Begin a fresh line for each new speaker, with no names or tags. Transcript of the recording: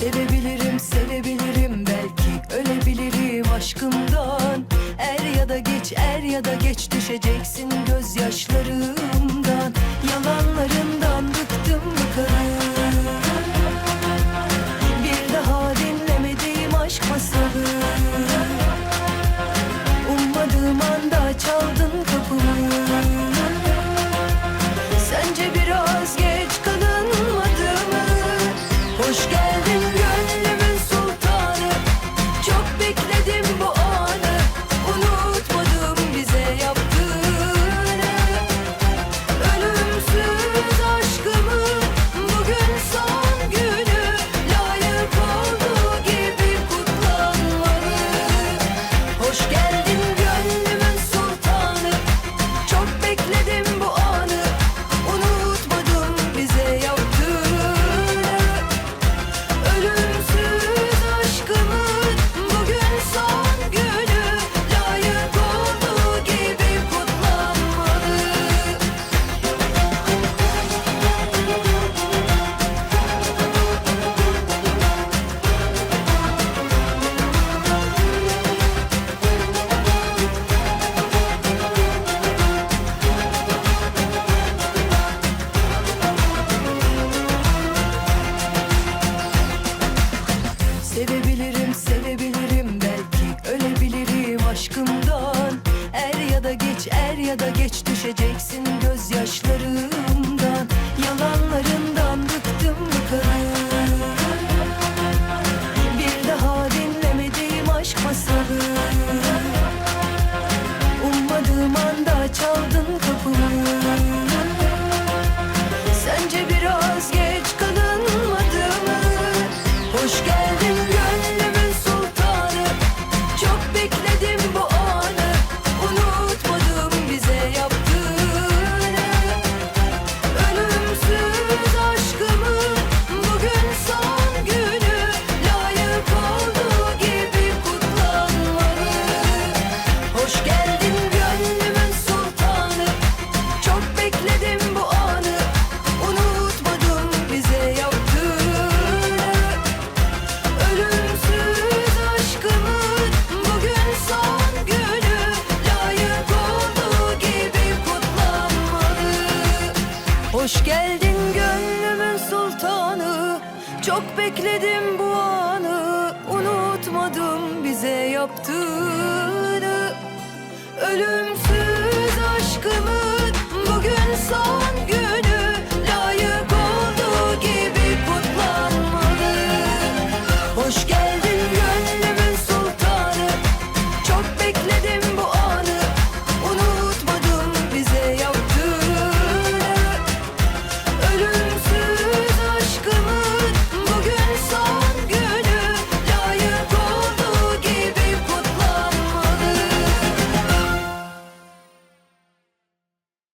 Sevebilirim, sevebilirim. Belki ölebilirim aşkımdan. Er ya da geç, er ya da geç düşeceksin gözyaşlarımdan. Yalanlarından bıktım bıkarım Bir daha dinlemediğim aşk masalı Ummadığım anda çaldın Silsin gözyaşlarımdan Yalanlarından bıktım bıktım Bir daha dinlemediğim aşk masalı. Hoş geldin gönlümün sultanı. Çok bekledim bu anı. Unutmadım bize yaptığını. Ölümsüz aşkımı